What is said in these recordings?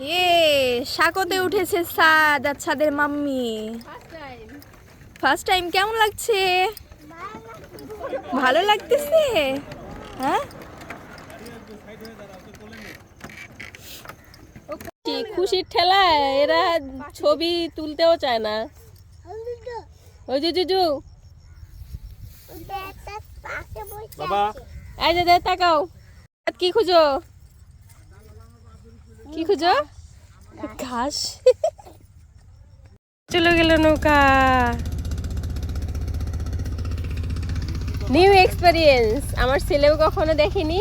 এ সাকতে উঠেছে সাদ আর ছাদের mummy. First time কেমন লাগছে? ভালো লাগতেছে? হ্যাঁ? খুশির ঠেলায় এরা ছবি তুলতেও চায় না। ওই যে জুজু। বাবা। এই যে তাকাও। কি খুঁজো? কি খুঁজো? ঘাস। চলে গেল নৌকা। নিউ এক্সপেরিয়েন্স আমার ছেলেও কখনো দেখেনি?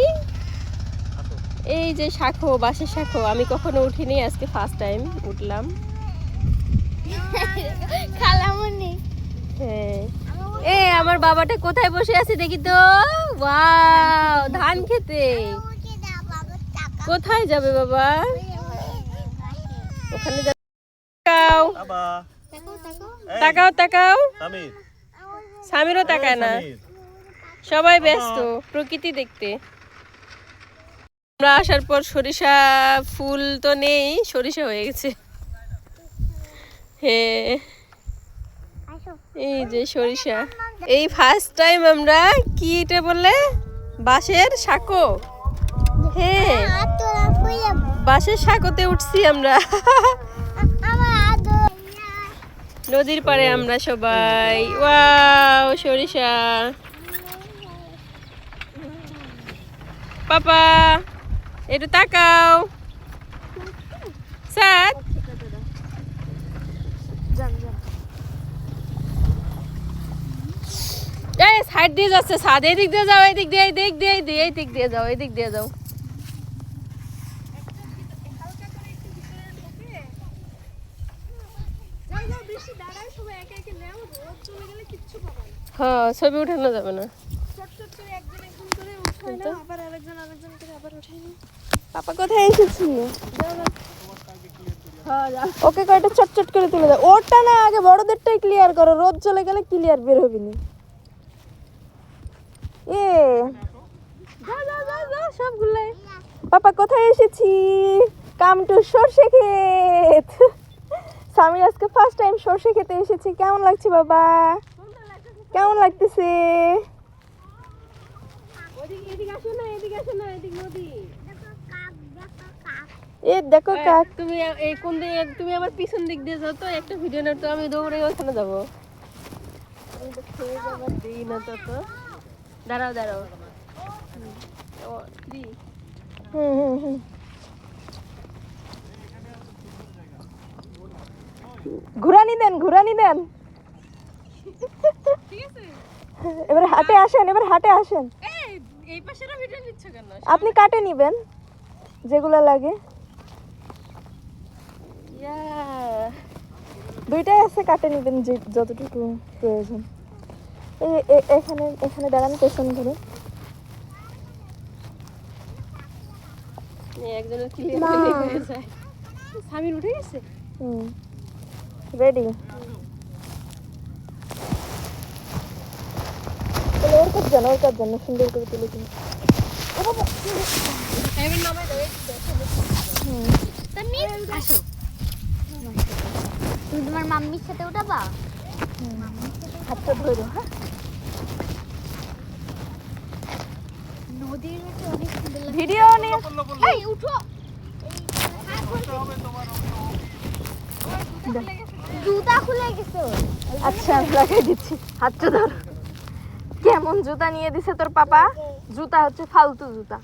এই যে শাখো বাঁশের শাখো। আমি কখনো উঠিনি আজকে ফার্স্ট টাইম উঠলাম। খালামুনি। হ্যাঁ। এ আমার বাবাটা কোথায় বসে আছে দেখি তো? ওয়াও ধান খেতে। কোথায় যাবে বাবা? ওখানে তাকাও। তাকাও তাকাও। স্বামীরও তাকায় না। সবাই ব্যস্ত প্রকৃতি দেখতে। আমরা আসার পর সরিষা ফুল তো নেই সরিষা হয়ে গেছে। হ্যাঁ এই যে সরিষা। এই ফার্স্ট টাইম আমরা কি এটা বলে বাঁশের শাকো বাঁশের শাকোতে উঠছি আমরা। নদীর পাড়ে আমরা সবাই। ওয়াও, সরিষা। পাপা, একটু তাকাও। সাত সাইড দিয়ে যাচ্ছে। সাদ এই দিক দিয়ে যাও এই দিক দিয়ে এই দিক দিয়ে দিক দিয়ে যাও এই দিক দিয়ে যাও। হ্যাঁ ছবি উঠানো যাবে না। পাপা কোথায় এসেছি? ওকে কয়টা চটচট করে তুলে দাও। ওরটা না আগে বড়দেরটাই ক্লিয়ার করো। রোদ চলে গেলে ক্লিয়ার বের হবি না। এ সবগুলাই। পাপা কোথায় এসেছি? কাম টু সর্ষে ক্ষেত। স্বামী আজকে ফার্স্ট টাইম সর্ষে খেতে এসেছি। কেমন লাগছে বাবা? কেমন লাগতেছে? এ দেখো কাক। তুমি এই কোন দিকে তুমি আমার পিছন দিক দিয়ে যাও তো একটা ভিডিও না তো আমি দৌড়ে ওখানে যাব। দিই না তো তো দাঁড়াও দাঁড়াও হুম। হুম হুম। ঘুরানি দেন ঘুরানি দেন। এবার হাটে আসেন এবার হাটে আসেন। আপনি কাটে নিবেন যেগুলো লাগে। দুইটাই আছে কাটে নিবেন যে যতটুকু প্রয়োজন। এই এখানে এখানে দাঁড়ান পেছন এই একজনের ক্লিয়ার না। হয়ে যায়। সামির উঠে গেছে? হুম। রেডি তাহলে ওর কাজ জানো ওর কাজ জানো সুন্দর করে তুলে দিন। সামির নামে দাও এই দেখো। আসো। তুমি তোমার মাম্মির সাথে উঠাবা? হাতটা ধরো হ্যাঁ। নদীর মধ্যে অনেক সুন্দর লাগে ভিডিও নিয়ে এই উঠো জুতা খুলে গেছে। আচ্ছা আমি লাগাই দিচ্ছি। হাতটা ধর। কেমন জুতা নিয়ে দিছে তোর পাপা? জুতা হচ্ছে ফালতু জুতা।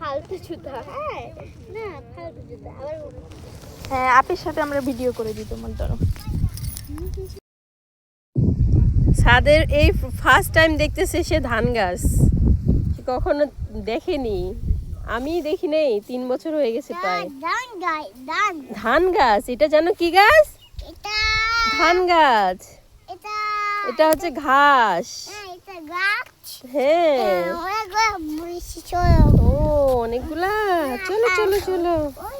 ফালতু জুতা হ্যাঁ। না ফালতু জুতা আবার হ্যাঁ আপির সাথে আমরা ভিডিও করে দিত মনে ধরো। সাদের এই ফার্স্ট টাইম দেখতেছে সে ধান গাছ। কখনো দেখেনি। আমি দেখি নেই তিন বছর হয়ে গেছে প্রায়। ধান গাছ এটা জানো কি গাছ? ধান গাছ। এটা হচ্ছে ঘাস। হ্যাঁ, গাছ। হ্যাঁ। চলো ও অনেকগুলা। চলো চলো চলো। ওই